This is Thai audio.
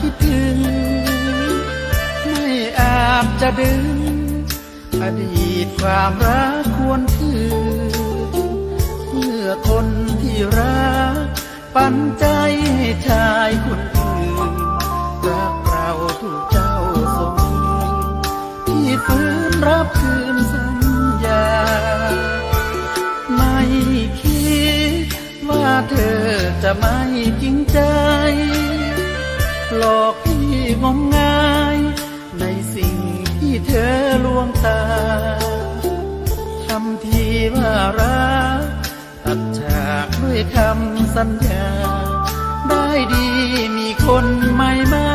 คิดถึง ไม่อาจจะดึง อดีตความรักควรคืนเมื่อคนที่รัก ปันใจให้ชายคนอื่นรักเราถูกเจ้าสมที่ฝืนรับคืนสัญญา ไม่คิดว่าเธอจะไม่จริงใจ งมงาย ในสิ่งที่เธอลวงตาทำทีว่ารักตัดฉากด้วยคำสัญญา ได้ดีมีคนใหม่มา